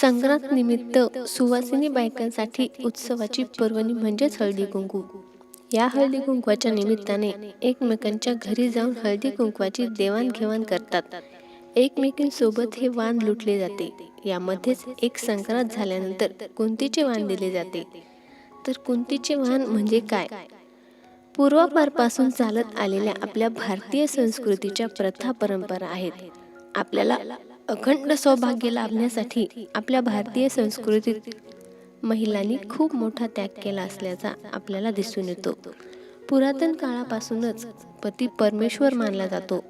संक्रांत निमित्त सुवासिनी बायकांसाठी उत्सवाची पर्वणी म्हणजेच हळदी कुंकू. या हळदी कुंकवाच्या निमित्ताने एकमेकांच्या घरी जाऊन हळदी कुंकवाची देवाणघेवाण करतात. एकमेकींसोबत हे वाण लुटले जाते. यामध्येच एक संक्रांत झाल्यानंतर कुंतीचे वाण दिले जाते. तर कुंतीचे वाण म्हणजे काय? पूर्वापारपासून चालत आलेल्या आपल्या भारतीय संस्कृतीच्या प्रथा परंपरा आहेत. आपल्याला अखंड सौभाग्य लाभण्यासाठी आपल्या भारतीय संस्कृतीत महिलांनी खूप मोठा त्याग केला असल्याचा आपल्याला दिसून येतो. पुरातन काळापासूनच पती परमेश्वर मानला जातो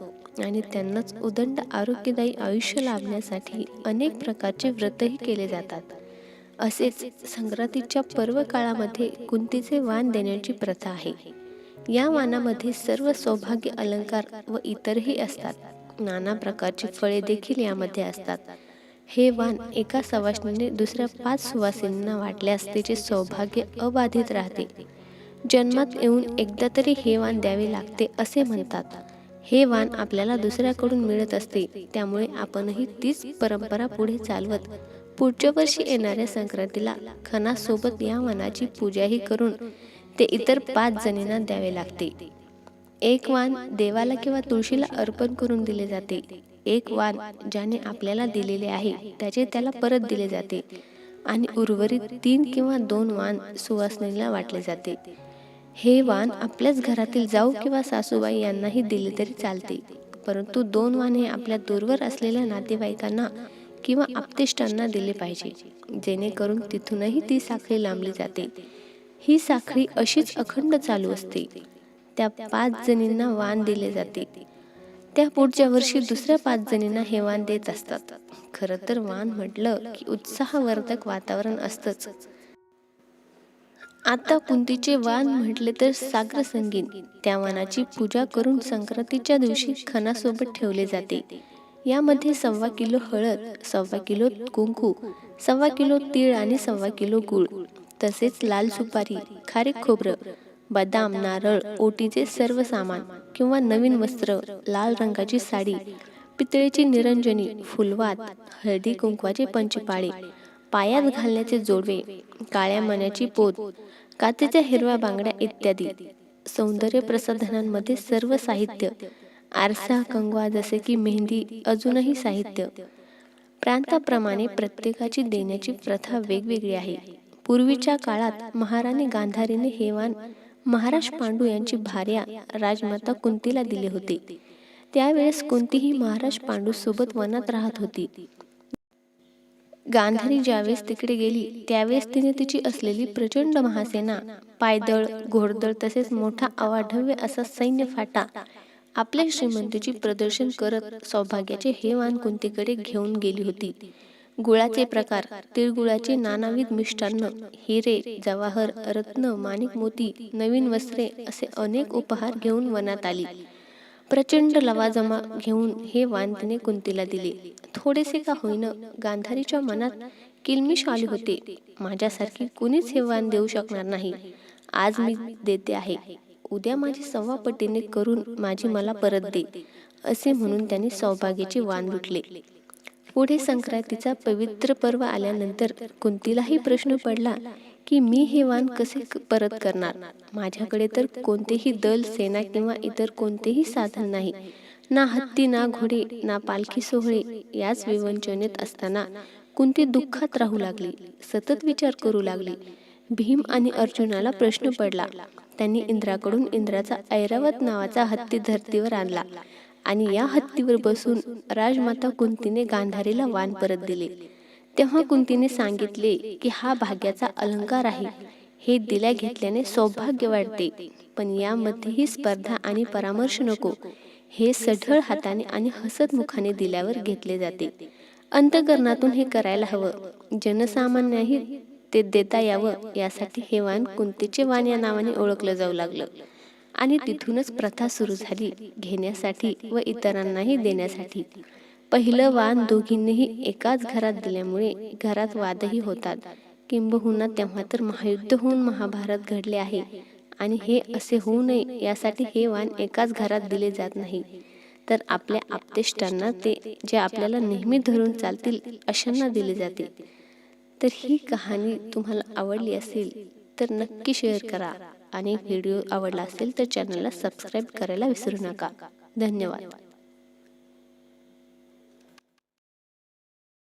आणि त्यांनाच उदंड आरोग्यदायी आयुष्य लाभण्यासाठी अनेक प्रकारचे व्रतही केले जातात. असेच संक्रांतीच्या पर्व काळामध्ये कुंतीचे वाण देण्याची प्रथा आहे. या वानामध्ये सर्व सौभाग्य अलंकार व इतरही असतात. नाना प्रकारची फळे देखील यामध्ये असतात. हे वाण एका सवासणीने दुसऱ्या पाच सुवासिनींना वाटल्यास त्याचे सौभाग्य अबाधित राहते. जन्मात येऊन एकदा तरी हे वाण द्यावे लागते असे म्हणतात. हे वाण आपल्याला दुसऱ्याकडून मिळत असते त्यामुळे आपणही तीच परंपरा पुढे चालवत पुढच्या वर्षी येणाऱ्या संक्रांतीला खणासोबत या वाणाची पूजाही करून ते इतर पाच जणींना द्यावे लागते. एक वाण देवाला किंवा तुळशीला अर्पण करून दिले जाते. एक वाण ज्याने आपल्याला दिलेले आहे त्याचे त्याला परत दिले जाते. आणि उर्वरित तीन किंवा दोन वाण सुवासनीला वाटले जाते. हे वाण आपल्याच घरातील जाऊ किंवा सासूबाई यांनाही दिले तरी चालते. परंतु दोन वाण हे आपल्या दूरवर असलेल्या नातेवाईकांना किंवा आपतिष्टांना दिले पाहिजे जेणेकरून तिथूनही ती साखळी लांबली जाते. ही साखळी अशीच अखंड चालू असते. त्या पाच जणींना वाण दिले जाते. त्या पुढच्या वर्षी दुसऱ्या पाच जणींना हे वाण देत असतात. खरं तर वाण म्हटलं की उत्साहवर्धक वातावरण असतंच. आता कुंतीचे वाण म्हटले तर सागर संगीन त्या वाणाची पूजा करून संक्रांतीच्या दिवशी खणासोबत ठेवले जाते. यामध्ये सव्वा किलो हळद सव्वा किलो कुंकू सव्वा किलो तीळ आणि सव्वा किलो गुळ तसेच लाल सुपारी खारीक खोबरं बदाम नारळ ओटीचे सर्व सामान किंवा नवीन वस्त्र लाल रंगाची साडी पितळेची निरंजनी फुलवात हळदी कुंकवाचे पंचपाळे पायात घालण्याचे जोडवे काळ्या मण्याची पोत काचेच्या हिरव्या बांगड्या इत्यादी. सौंदर्य प्रसाधनांमध्ये सर्व साहित्य आरसा कंगवा जसे की मेहंदी अजूनही साहित्य. प्रांताप्रमाणे प्रत्येकाची देण्याची प्रथा वेगवेगळी आहे. पूर्वीच्या काळात महाराणी गांधारीने हेवान महाराज पांडू यांची भार्या राजमाता कुंतीला दिले होते. त्यावेळेस कुंतीही महाराज पांडू सोबत वनात राहत होती. गांधारी ज्यावेळेस तिकडे गेली त्यावेळेस तिने तिची असलेली प्रचंड महासेना पायदळ घोडदळ तसेच मोठा अवाढव्य असा सैन्य फाटा आपल्या श्रीमंतीची प्रदर्शन करत सौभाग्याचे हे वाण कुंतीकडे घेऊन गेली होती. गुळाचे प्रकार तिळगुळाचे नानाविध मिष्टान्न हिरे जवाहर रत्न माणिक मोती नवीन वस्त्रे असे अनेक उपहार घेऊन वनात आली. प्रचंड लवाजमा घेऊन हे वान तिने कुंतीला दिले. थोडेसे का होईन गांधारीच्या मनात किलमिश आले होते. माझ्यासारखी कुणीच हे वाण देऊ शकणार नाही. आज मी देते आहे. उद्या माझी सव्वा पटीने करून माझी मला परत दे असे म्हणून त्यांनी सौभाग्याचे वाण लुटले. पुढे संक्रांतीचा पवित्र पर्व आल्यानंतर कुंतीलाही प्रश्न पडला की मी हे वाण कसे परत करणार? माझ्याकडे तर कोणतेही दल सेना किंवा इतर कोणतेही साधन नाही. ना हत्ती ना घोडे ना पालखी सोहळे याच विवंचनेत असताना कुंती दुःखात राहू लागली सतत विचार करू लागली? भीम आणि अर्जुनाला प्रश्न पडला. त्यांनी इंद्राकडून इंद्राचा ऐरावत नावाचा हत्ती धर्तीवर आणला. आणि या हत्तीवर बसून राजमाता कुंतीने गांधारीला वाण परत दिले. तेव्हा कुंतीने सांगितले की हा भाग्याचा अलंकार आहे. हे दिल्या घेतल्याने सौभाग्य वाढते पण यामध्येही स्पर्धा आणि परामर्श नको. हे सढळ हाताने आणि हसत मुखाने दिल्यावर घेतले जाते. अंतकरणातून हे करायला हवं. जनसामान्यही ते देता यावं यासाठी हे वाण कुंतीचे वाण या नावाने ओळखलं जाऊ लागलं. आणि तिथूनच प्रथा सुरू झाली घेण्यासाठी व इतरांनाही देण्यासाठी. पहिलं वाण दोघींनीही एकाच घरात दिल्यामुळे घरात वादही होतात. किंबहुना तेव्हा तर महायुद्ध होऊन महाभारत घडले आहे. आणि हे असे होऊ नये यासाठी हे वाण एकाच घरात दिले जात नाही. तर आपल्या आपतेष्टांना ते जे आपल्याला नेहमी धरून चालतील अशांना दिले जाते. तर ही कहाणी तुम्हाला आवडली असेल तर नक्की शेअर करा. आणि व्हिडिओ आवडला असेल तर चॅनलला सबस्क्राईब करायला विसरू नका. धन्यवाद.